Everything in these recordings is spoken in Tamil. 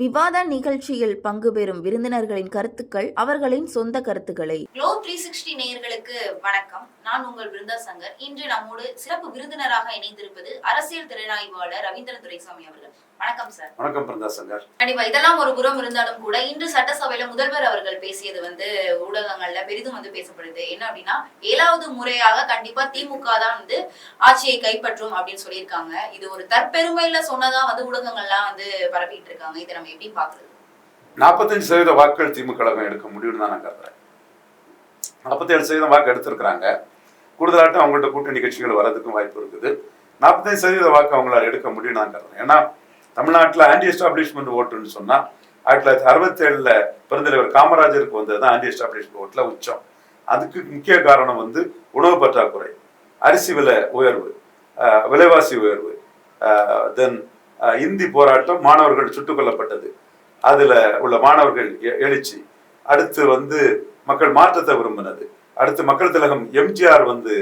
விவாத நிகழ்ச்சியில் பங்கு பெறும் விருந்தினர்களின் கருத்துக்கள் அவர்களின் சொந்த கருத்துக்களை. க்ளோ த்ரீ சிக்ஸ்டி நேயர்களுக்கு வணக்கம். நான் உங்கள் விருந்தா சங்கர். இன்று நம்மோடு சிறப்பு விருந்தினராக இணைந்திருப்பது அரசியல் திறனாய்வாளர் ரவீந்திரன் துரைசாமி அவர்கள். வணக்கம் சார் வணக்கம் பிருந்தா சங்கர். கண்டிப்பா இதெல்லாம் ஒரு புறம் இருந்தாலும் கூட இன்று சட்டசபையில முதல்வர் அவர்கள் பேசியது வந்து ஊடகங்கள்ல பெரிதும் வந்து பேசப்படுது. என்ன அப்படின்னா ஏழாவது முறையாக கண்டிப்பா திமுக தான் வந்து ஆட்சியை கைப்பற்றும் அப்படின்னு சொல்லியிருக்காங்க. இது ஒரு தற்பெருமையில சொன்னதா வந்து ஊடகங்கள்லாம் வந்து பரப்பிட்டு இருக்காங்க. இதை நம்ம எப்படி பாக்குறது நாற்பத்தஞ்சு சதவீத வாக்குகள் திமுக கழகம் எடுக்க முடியும்னு தான் நான் கருதுறேன். நாற்பத்தேழு சதவீதம் வாக்கு எடுத்திருக்கிறாங்க. கூடுதலாட்டம் அவங்கள்ட்ட கூட்டணி கட்சிகள் வர்றதுக்கும் வாய்ப்பு இருக்குது. நாற்பத்தஞ்சு சதவீத வாக்கு அவங்களால எடுக்க முடியும்னு நான் கருதுறேன். ஏன்னா தமிழ்நாட்டில் ஆன்டி எஸ்டாப்ளிஷ்மெண்ட் ஓட்டுன்னு சொன்னா ஆயிரத்தி தொள்ளாயிரத்தி அறுபத்தேழில் பெருந்தலைவர் காமராஜருக்கு வந்தது தான் ஆன்டி எஸ்டாப்ளிஷ்மெண்ட் ஓட்டில் உச்சம். அதுக்கு முக்கிய காரணம் வந்து உணவு பற்றாக்குறை அரிசி விலை உயர்வு விலைவாசி உயர்வு தென் இந்தி போராட்டம் மாணவர்கள் சுட்டுக் கொல்லப்பட்டது. அதுல உள்ள மாணவர்கள் எழுச்சி. அடுத்து வந்து மக்கள் மாற்றத்தை விரும்பினது. அடுத்து மக்கள் திலகம் எம்ஜிஆர் வந்து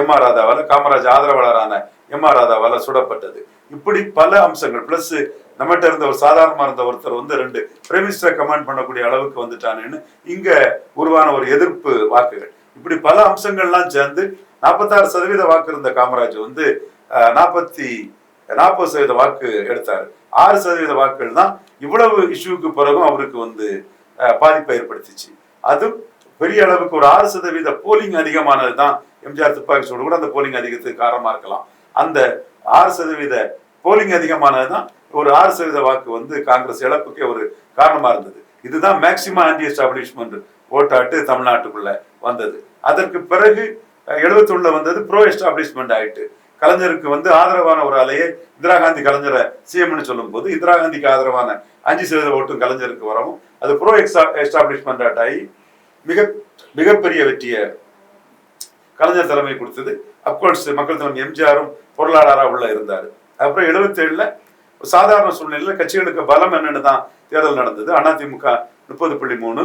எம் ஆர் ராதாவால காமராஜ் ஆதரவாளரான எம் ஆர் ராதாவால சுடப்பட்டது. இப்படி பல அம்சங்கள். பிளஸ் நம்மகிட்ட இருந்த ஒரு சாதாரணமா இருந்த ஒருத்தர் வந்து ரெண்டு பிரைம் மினிஸ்டர் கமாண்ட் பண்ணக்கூடிய அளவுக்கு வந்துட்டானேன்னு இங்க உருவான ஒரு எதிர்ப்பு வாக்குகள். இப்படி பல அம்சங்கள்லாம் சேர்ந்து நாற்பத்தாறு சதவீத வாக்கு இருந்த காமராஜ் வந்து நாற்பத்தி நாற்பது சதவீத வாக்கு எடுத்தாரு. ஆறு சதவீத வாக்குகள் தான் இவ்வளவு இஷ்யூக்கு பிறகும் அவருக்கு வந்து அஹ், பாதிப்பை ஏற்படுத்திச்சு. அது பெரிய அளவுக்கு ஒரு ஆறு சதவீத போலிங் அதிகமானது தான் எம்ஜிஆர் துப்பாக்கி சூடு கூட அந்த போலிங் அதிகத்துக்கு காரணமா இருக்கலாம். அந்த ஆறு சதவீத போலிங் அதிகமானது தான் ஒரு ஆறு சதவீத வாக்கு வந்து காங்கிரஸ் இழப்புக்கே ஒரு காரணமா இருந்தது. இதுதான் மேக்சிமம் ஆன்டி எஸ்டாப்ளிஷ்மெண்ட் ஓட்டாட்டு தமிழ்நாட்டுக்குள்ள வந்தது. அதற்கு பிறகு எழுபத்தொன்னுல வந்தது ப்ரோ எஸ்டாப்ளிஷ்மெண்ட் ஆயிட்டு. கலைஞருக்கு வந்து ஆதரவான ஒரு அலையை இந்திரா காந்தி கலைஞரை சிஎம்னு சொல்லும் போது இந்திரா காந்திக்கு ஆதரவான அஞ்சு சதவீத ஓட்டும் கலைஞருக்கு வரவும் அது ப்ரோ எக்ஸா எஸ்டாப்ளிஷ்மெண்ட் ஆகி மிக மிகப்பெரிய வெற்றியை கலைஞர் தலைமை கொடுத்தது. அப்கோர்ஸ் மக்கள் தலைமை எம்ஜிஆரும் பொருளாளராக உள்ள இருந்தார். அப்புறம் எழுபத்தேழுல சாதாரண சூழ்நிலையில கட்சிகளுக்கு பலம் என்னன்னு தான் தேர்தல் நடந்தது. அதிமுக முப்பது புள்ளி மூணு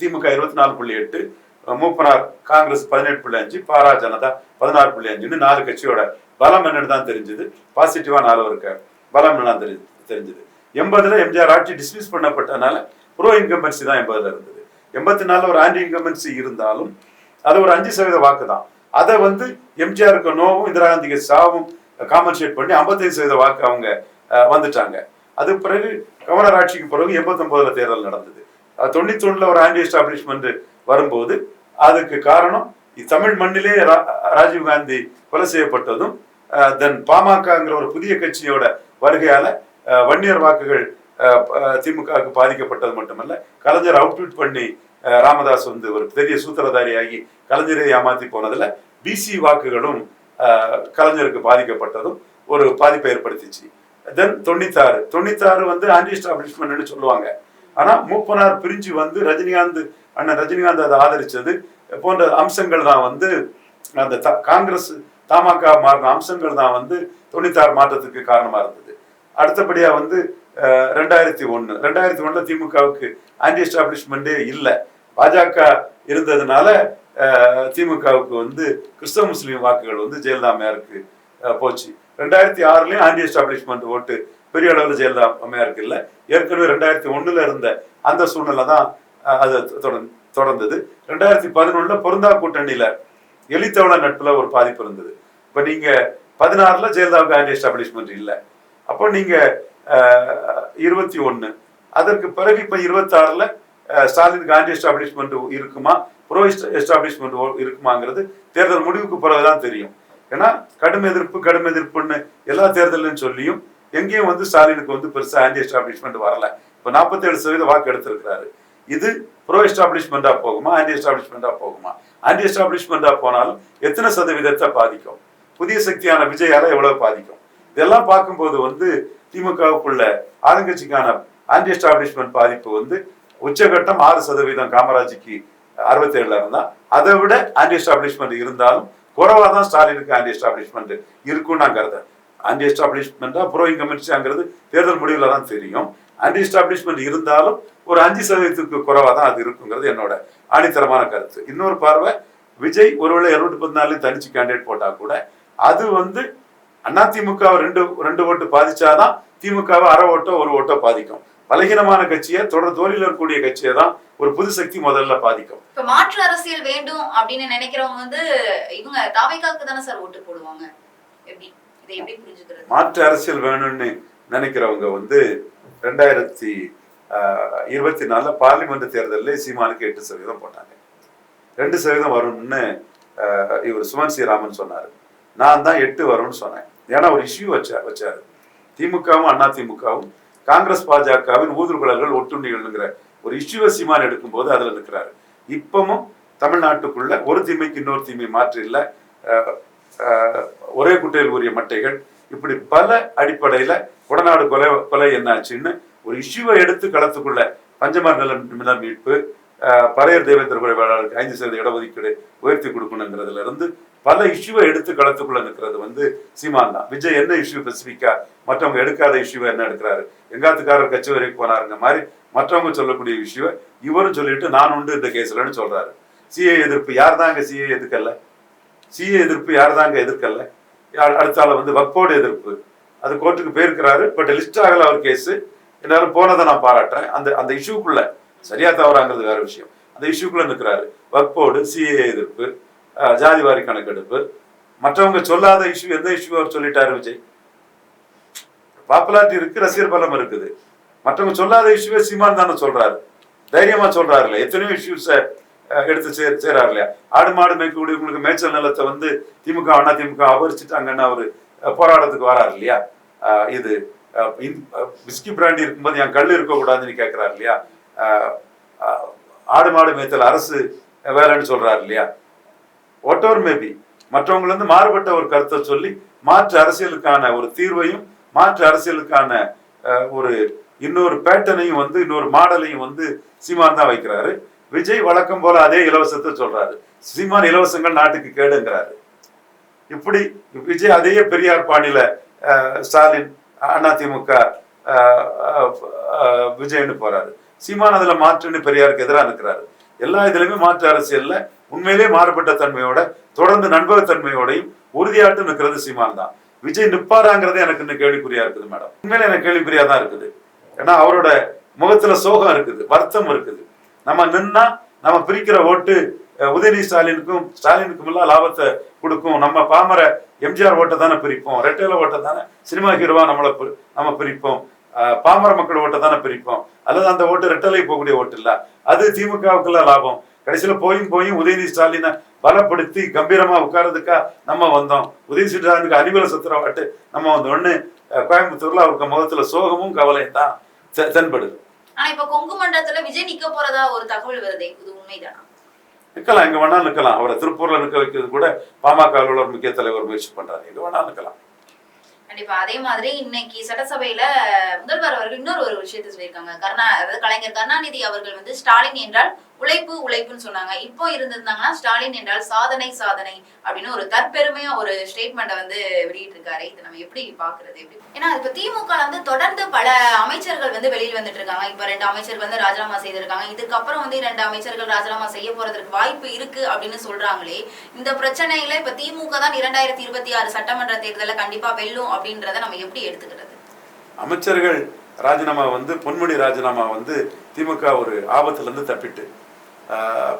திமுக இருபத்தி நாலு புள்ளி எட்டு மூப்பனார் காங்கிரஸ் பதினெட்டு புள்ளி அஞ்சு பாரா ஜனதா பதினாறு புள்ளி அஞ்சுன்னு நாலு கட்சியோட பலம் என்னன்னு தான் தெரிஞ்சது. பாசிட்டிவா நாலு இருக்க? பலம் என்னன்னு தெரி தெரிஞ்சது. எண்பதுல எம்ஜிஆர் ஆட்சி டிஸ்மிஸ் பண்ணப்பட்டனால ப்ரோ இன்கம்பன்சி தான் எண்பதுல இருந்தது. எண்பத்தி நாலுல ஒரு ஆன்டி இன்கம்பன்சி இருந்தாலும் அது ஒரு அஞ்சு சதவீத வாக்கு தான். அதை வந்து எம்ஜிஆருக்கு நோவும் இந்திரா காந்திக்கு சாவும் காம்பன்சேட் பண்ணி ஐம்பத்தைந்து சதவீத வாக்கு அவங்க வந்துட்டாங்க. அது பிறகு கவர்னர் ஆட்சிக்கு பிறகு எண்பத்தொன்பதுல தேர்தல் நடந்தது. தொண்ணூத்தி ஒண்ணுல ஒரு ஆன்டி எஸ்டாப்ளிஷ்மெண்ட் வரும்போது அதுக்கு காரணம் தமிழ் மண்ணிலே ரா- ராஜீவ் காந்தி கொலை செய்யப்பட்டதும் தென் பாமகங்கிற ஒரு புதிய கட்சியோட வருகையால வன்னியர் வாக்குகள் திமுகவுக்கு பாதிக்கப்பட்டது மட்டுமல்ல கலைஞர் அவுட்விட் பண்ணி ராமதாஸ் வந்து ஒரு பெரிய சூத்திரதாரியாகி கலைஞரை ஏமாத்தி போனதுல பிசி வாக்குகளும் கலைஞருக்கு பாதிக்கப்பட்டதும் ஒரு பாதிப்பை ஏற்படுத்திச்சு. தென் தொண்ணூத்தாறு. தொண்ணூத்தாறு வந்து ஆன்டி எஸ்டாப்ளிஷ்மெண்ட்னு சொல்லுவாங்க. ஆனா மூப்பனார் பிரிஞ்சு வந்து ரஜினிகாந்த் அண்ணன் ரஜினிகாந்த் அதை ஆதரிச்சது போன்ற அம்சங்கள் தான் வந்து அந்த த- காங்கிரஸ் தமாக மாறின அம்சங்கள் தான் வந்து தொண்ணூத்தாறு மாற்றத்துக்கு காரணமா இருந்தது. அடுத்தபடியா வந்து ரெண்டாயிரத்தி ஒன்று ரெண்டாயிரத்தி ஒண்ணுல திமுகவுக்கு ஆன்டி எஸ்டாப்ளிஷ்மெண்டே இல்லை. பாஜக இருந்ததுனால திமுகவுக்கு வந்து கிறிஸ்தவ முஸ்லீம் வாக்குகள் வந்து ஜெயலலிதா போச்சு. ரெண்டாயிரத்தி ஆறுலயும் ஆன்டி எஸ்டாப்ளிஷ்மெண்ட் ஓட்டு பெரிய அளவில் ஜெயலலிதா அம்மையாருக்கு இல்லை. ஏற்கனவே ரெண்டாயிரத்தி ஒண்ணுல இருந்த அந்த சூழ்நிலை தான் அது தொடர்ந்து தொடர்ந்தது. ரெண்டாயிரத்தி பதினொன்னுல பொருந்தா கூட்டணியில எலித்தவள நட்புல ஒரு பாதிப்பு இருந்தது. இப்ப நீங்க பதினாறுல ஜெயலலிதாவுக்கு ஆன்டி எஸ்டாப்ளிஷ்மெண்ட் இல்லை. அப்போ நீங்க இருபத்தி ஒண்ணு அதற்கு பிறகு இப்ப இருபத்தாறுல ஸ்டாலினுக்கு ஆன்டி எஸ்டாப்ளிஷ்மெண்ட் இருக்குமா? ப்ரோ எஸ்டாப்ளிஷ்மெண்ட் இருக்குமாங்கிறது தேர்தல் முடிவுக்கு பிறகுதான் தெரியும். ஏன்னா கடும் எதிர்ப்பு கடும் எதிர்ப்புன்னு எல்லா தேர்தலும் சொல்லியும் எங்கேயும் வந்து ஸ்டாலினுக்கு வந்து பெருசா ஆன்டி எஸ்டாப்ளிஷ்மெண்ட் வரல. இப்ப நாற்பத்தேழு சதவீத வாக்கு எடுத்திருக்கிறாரு. இது ப்ரோ எஸ்டாப்ளிஷ்மெண்டா போகுமா ஆன்டி எஸ்டாப்ளிஷ்மெண்டா போகுமா? ஆன்டி எஸ்டாப்ளிஷ்மெண்டா போனாலும் எத்தனை சதவீதத்தை பாதிக்கும்? புதிய சக்தியான விஜயால எவ்வளவு பாதிக்கும்? இதெல்லாம் பார்க்கும்போது வந்து திமுகவுக்குள்ள ஆளுங்கட்சிக்கான ஆன்டி எஸ்டாப்ளிஷ்மெண்ட் பாதிப்பு வந்து உச்சகட்டம் ஆறு சதவீதம் காமராஜுக்கு அறுபத்தி ஏழுல இருந்தா. அதை விட ஆன்டி எஸ்டாப்ளிஷ்மெண்ட் இருந்தாலும் குறைவா தான் ஸ்டாலினுக்கு ஆன்டி எஸ்டாப்ளிஷ்மெண்ட் இருக்கும்னு நான் கருதுறேன் ஆன்டி எஸ்டாப்ளிஷ்மெண்டா ப்ரோ இன்கமென்சிங்கிறது தேர்தல் முடிவுல தான் தெரியும். ஆன்டி எஸ்டாப்ளிஷ்மெண்ட் இருந்தாலும் ஒரு அஞ்சு சதவீதத்துக்கு குறைவா தான் அது இருக்குங்கிறது என்னோட ஆணித்தரமான கருத்து. இன்னொரு பார்வை விஜய் ஒருவேளை இருநூத்தி பதினாலையும் தனிச்சு கேண்டிடேட் போட்டா கூட அது வந்து அதிமுக ரெண்டு ரெண்டு ஓட்டு பாதிச்சாதான் திமுகவை அரை ஓட்டோ ஒரு ஓட்டோ பாதிக்கும். பலகீனமான கட்சியை தொடர் தோல்வியில் இருக்கக்கூடிய கட்சியை தான் ஒரு புது சக்தி முதல்ல பாதிக்கும். இப்ப மாற்று அரசியல் வேண்டும் அப்படின்னு நினைக்கிறவங்க வந்து இவங்க தாவைக்காக்கு தானே சார் ஓட்டு போடுவாங்க? எப்படி? இதை எப்படி புரிஞ்சுக்கிறது? மாற்று அரசியல் வேணும்னு நினைக்கிறவங்க வந்து ரெண்டாயிரத்தி இருபத்தி நாலில் பார்லிமெண்ட் தேர்தலில் சீமானுக்கு எட்டு சதவீதம் போட்டாங்க. ரெண்டு சதவீதம் வரும்னு இவர் சுமன் சீராமன் சொன்னார். நான் தான் எட்டு வரும்னு சொன்னேன். ஏன்னா ஒரு இஷ்யூ வச்சா வச்சார். திமுகவும் அண்ணா திமுகவும் காங்கிரஸ் பாஜகவின் ஊதுகுழல்கள் ஒட்டுண்ணிகள்ங்கிற ஒரு இஷ்யூவை சீமான் எடுக்கும்போது அதில் நிற்கிறாரு இப்பவும் தமிழ்நாட்டுக்குள்ள ஒரு தீமைக்கு இன்னொரு தீமை மாற்று இல்லை. ஒரே குட்டையில் உரிய மட்டைகள் இப்படி பல அடிப்படையில் உடநாடு கொலை கொலை என்னாச்சுன்னு ஒரு இஷ்யூவை எடுத்து களத்துக்குள்ள பஞ்சமர் நிலம் நிலம் மீட்பு பழைய பறையர் தேவேந்திர வேளாளருக்கு ஐந்து சதவீத இடஒதுக்கீடு உயர்த்தி கொடுக்கணுங்கிறதுல இருந்து பல இஷ்யூவை எடுத்து களத்துக்குள்ள நிற்கிறது வந்து சீமான் தான். விஜய் என்ன இஷ்யூ ஸ்பெசிஃபிக்கா மற்றவங்க எடுக்காத இஷ்யூவை என்ன எடுக்கிறாரு? எங்காத்துக்காரர் கட்சி வரைக்கும் போனாருங்க மாதிரி மற்றவங்க சொல்லக்கூடிய இஷ்யூவை இவரும் சொல்லிட்டு நான் உண்டு இந்த கேஸ்லன்னு சொல்றாரு. சிஏ எதிர்ப்பு யார் தாங்க சிஏ எதிர்க்கல? சிஏ எதிர்ப்பு யார் தாங்க எதிர்க்கல? அடுத்தால வந்து வக்போர்டு எதிர்ப்பு. அது கோர்ட்டுக்கு போயிருக்கிறாரு பட் லிஸ்ட் ஆகல அவர் கேஸ் எல்லாரும் போனதை நான் பாராட்டுறேன். அந்த அந்த இஷ்யூக்குள்ள சரியா தவறாங்கிறது வேற விஷயம். அந்த இஷ்யூக்குள்ள நிற்கிறாரு வக்போர்டு சிஏ எதிர்ப்பு ஜாதிவாரி கணக்கெடுப்பு. மற்றவங்க சொல்லாத இஷ்யூ எந்த இஷ்யூ அவர் சொல்லிட்டாரு விஜய்? பாப்புலாரிட்டி இருக்கு ரசிகர் பலம் இருக்குது. மற்றவங்க சொல்லாத இஷ்யூவே சீமான் தானே சொல்றாரு. தைரியமா இல்லையா? எத்தனையோ இஷ்யூஸை எடுத்து சே சேராரு இல்லையா? ஆடு மாடு மேய்க்கக்கூடிய உங்களுக்கு மேய்ச்சல் நிலத்தை வந்து திமுக அண்ணா திமுக அபரிச்சிட்டாங்கன்னு அவர் போராட்டத்துக்கு வராரு இல்லையா? இது பிஸ்கி விஸ்கி பிராண்டி இருக்கும்போது என் கல் இருக்கக்கூடாதுன்னு கேட்குறாரு இல்லையா? ஆடு மாடு மேய்த்தல் அரசு வேலைன்னு சொல்கிறாரு இல்லையா? வாட் எவர் மேபி மற்றவங்க மாறுபட்ட ஒரு கருத்தை சொல்லி மாற்று அரசியலுக்கான ஒரு தீர்வையும் மாற்று அரசியலுக்கான ஒரு இன்னொரு பேட்டனையும் வந்து இன்னொரு மாடலையும் வந்து சீமான் தான் வைக்கிறாரு. விஜய் வழக்கம் போல அதே இலவசத்தை சொல்றாரு. சீமான் இலவசங்கள் நாட்டுக்கு கேடுங்கிறாரு. இப்படி விஜய் அதே பெரியார் பாணியில ஸ்டாலின் அதிமுக விஜய்னு போறாரு. சீமான் அதுல மாற்றுன்னு பெரியாருக்கு எதிராக இருக்கிறாரு எல்லா இதுலயுமே மாற்று அரசியல்ல உண்மையிலே மாறுபட்ட தன்மையோட தொடர்ந்து நண்பகத்தன்மையோடையும் உறுதியாட்டு நிற்கிறது சீமான் தான். விஜய் நிப்பாராங்கிறது எனக்கு இன்னும் கேள்விக்குறியா இருக்குது மேடம். உண்மையில எனக்கு கேள்விக்குறியா தான் இருக்குது. ஏன்னா அவரோட முகத்துல சோகம் இருக்குது வருத்தம் இருக்குது. நம்ம நின்னா நம்ம பிரிக்கிற ஓட்டு உதயநிதி ஸ்டாலினுக்கும் ஸ்டாலினுக்கும் எல்லாம் லாபத்தை கொடுக்கும். நம்ம பாமர எம்ஜிஆர் ஓட்டை தானே பிரிப்போம். ரெட்டையில ஓட்டை தானே சினிமா ஹீரோவா நம்மளை நம்ம பிரிப்போம். பாமர மக்கள் ஓட்டை தானே பிரிப்போம். அல்லது அந்த ஓட்டு ரெட்டலை போகக்கூடிய ஓட்டு இல்ல. அது திமுகவுக்குள்ள லாபம். கடைசியில போயும் போயும் உதயநிதி ஸ்டாலினை பலப்படுத்தி கம்பீரமா உட்கார்றதுக்கா நம்ம வந்தோம். உதயநிதி ஸ்டாலினுக்கு அனிமல சத்திர வாட்டு நம்ம வந்தோம் ஒண்ணு கோயம்புத்தூர்ல அவருக்கு முகத்துல சோகமும் கவலையும் தான். தென்படுது. ஆனா இப்ப கொங்கு மண்டலத்துல விஜய் நிக்க போறதா ஒரு தகவல் வருதே? இது உண்மைதானா? இருக்கலாம் எங்க வேணாலும் இருக்கலாம் அவரை திருப்பூர்ல நிக்க வைக்கிறது கூட பாமக அலுவலர் முக்கிய தலைவர் முயற்சி பண்றாரு. எங்க வேணாலும் நிக்கலாம் கண்டிப்பா. அதே மாதிரி இன்னைக்கு சட்டசபையில முதல்வர் அவர்கள் இன்னொரு ஒரு விஷயத்தை சொல்லியிருக்காங்க. கருணா அதாவது கலைஞர் கருணாநிதி அவர்கள் வந்து ஸ்டாலின் என்றால் உழைப்பு உழைப்புன்னு சொன்னாங்க. இப்போ இருந்திருந்தாங்கன்னா ஸ்டாலின் என்றால் சாதனை சாதனை அப்படின்னு ஒரு தற்பெருமையா ஒரு ஸ்டேட்மெண்ட்டை வந்து வெளியிட்டு இருக்காரு இதை நம்ம எப்படி பாக்குறது எப்படி? ஏன்னா இப்ப திமுக வந்து தொடர்ந்து பல அமைச்சர்கள் வந்து வெளியில் வந்துட்டு இருக்காங்க. இப்ப ரெண்டு அமைச்சர்கள் வந்து ராஜினாமா செய்திருக்காங்க. இதுக்கப்புறம் வந்து ரெண்டு அமைச்சர்கள் ராஜினாமா செய்ய போறதுக்கு வாய்ப்பு இருக்கு அப்படின்னு சொல்றாங்களே இந்த பிரச்சனையில இப்ப திமுக தான் இரண்டாயிரத்தி இருபத்தி ஆறு சட்டமன்ற தேர்தலில் கண்டிப்பா வெல்லும் அப்படின்றத நம்ம எப்படி எடுத்துக்கிறது? அமைச்சர்கள் ராஜினாமா வந்து பொன்முடி ராஜினாமா வந்து திமுக ஒரு ஆபத்துல இருந்து தப்பிட்டு.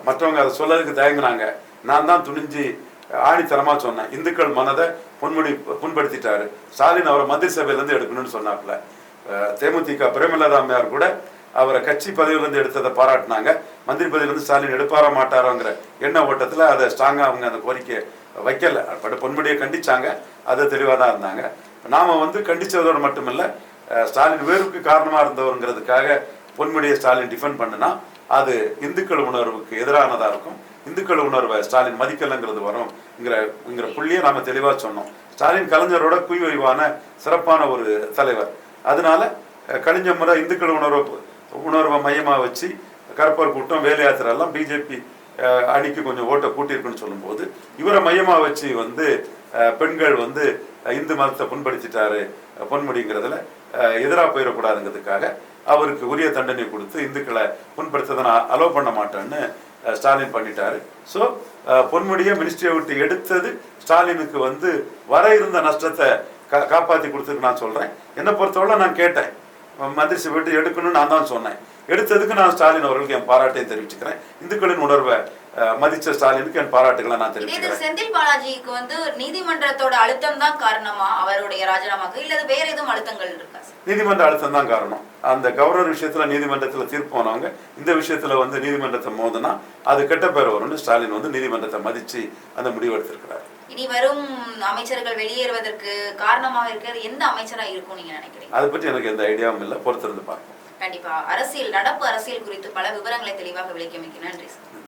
மற்றவங்க அதை சொல்லறதுக்கு தயங்குனாங்க. நான் தான் துணிஞ்சு ஆணித்தனமாக சொன்னேன். இந்துக்கள் மனதை பொன்முடி புண்படுத்திட்டாரு. ஸ்டாலின் அவரை மந்திரி சபையிலேருந்து எடுக்கணும்னு சொன்னாப்புல. தேமுதிக பிரேமலதா கூட அவரை கட்சி பதவியிலேருந்து எடுத்ததை பாராட்டினாங்க. மந்திரி பதவியிலேருந்து ஸ்டாலின் எடுப்பாரா மாட்டாரோங்கிற எண்ண ஓட்டத்தில் அதை ஸ்ட்ராங்காக அவங்க அந்த கோரிக்கை வைக்கல. பட் பொன்முடியை கண்டிச்சாங்க. அதை தெளிவாக தான் இருந்தாங்க. நாம் வந்து கண்டித்ததோடு மட்டுமில்லை ஸ்டாலின் வேறுக்கு காரணமாக இருந்தவருங்கிறதுக்காக பொன்முடியை ஸ்டாலின் டிஃபெண்ட் பண்ணுனா அது இந்துக்கள் உணர்வுக்கு எதிரானதா இருக்கும். இந்துக்கள் உணர்வை ஸ்டாலின் மதிக்கலைங்கிறது வரும்ங்கிற புள்ளியை நாம தெளிவா சொன்னோம். ஸ்டாலின் கலைஞரோட குய்வைவான சிறப்பான ஒரு தலைவர். அதனால அஹ், கழிஞ்ச முறை இந்துக்கள் உணர்வு உணர்வை மையமா வச்சு கருப்பர் கூட்டம் வேலையாத்திரை எல்லாம் பிஜேபி அணிக்கு கொஞ்சம் ஓட்டை கூட்டியிருக்குன்னு சொல்லும்போது இவரை மையமா வச்சு வந்து பெண்கள் வந்து இந்து மதத்தை புண்படுத்திட்டாரு பொன்முடிங்கிறதுல எதிராக போயிடக்கூடாதுங்கிறதுக்காக அவருக்கு உரிய தண்டனை கொடுத்து இந்துக்களை புண்படுத்ததை நான் அலோவ் பண்ண மாட்டேன்னு ஸ்டாலின் பண்ணிட்டாரு. ஸோ பொன்முடியை மினிஸ்ட்ரியை விட்டு எடுத்தது ஸ்டாலினுக்கு வந்து வர இருந்த நஷ்டத்தை கா காப்பாற்றி கொடுத்துருக்கு நான் சொல்கிறேன் என்னை பொறுத்தவரை நான் கேட்டேன். மந்திரிசி விட்டு எடுக்கணும்னு நான் தான் சொன்னேன். எடுத்ததுக்கு நான் ஸ்டாலின் அவர்களுக்கு என் பாராட்டையும் தெரிவிச்சுக்கிறேன். இந்துக்களின் உணர்வை மதிச்ச ஸ்டாலினுக்கு என் பாராட்டுகளை நான் தெரிவிச்சுக்கிறேன். செந்தில் பாலாஜிக்கு வந்து நீதிமன்றத்தோட அழுத்தம் தான் காரணமா அவருடைய ராஜினாமாக்கு? இல்ல வேற எதுவும் அழுத்தங்கள் இருக்கா நீதிமன்ற அழுத்தம் தான் காரணம். அந்த கவர்னர் விஷயத்துல நீதிமன்றத்துல தீர்ப்பு போனவங்க இந்த விஷயத்துல வந்து நீதிமன்றத்தை மோதினா அது கெட்ட பேர் வரும்னு ஸ்டாலின் வந்து நீதிமன்றத்தை மதிச்சு அந்த முடிவு எடுத்திருக்கிறார். இனி வரும் அமைச்சர்கள் வெளியேறுவதற்கு காரணமாக இருக்கிறது எந்த அமைச்சரா இருக்கும் நீங்க நினைக்கிறீங்க? அதை பற்றி எனக்கு எந்த ஐடியாவும் இல்லை. பொறுத்திருந்து பார்ப்போம். கண்டிப்பா. அரசியல் நடப்பு அரசியல் குறித்து பல விவரங்களை தெளிவாக விளக்கியமைக்கு நன்றி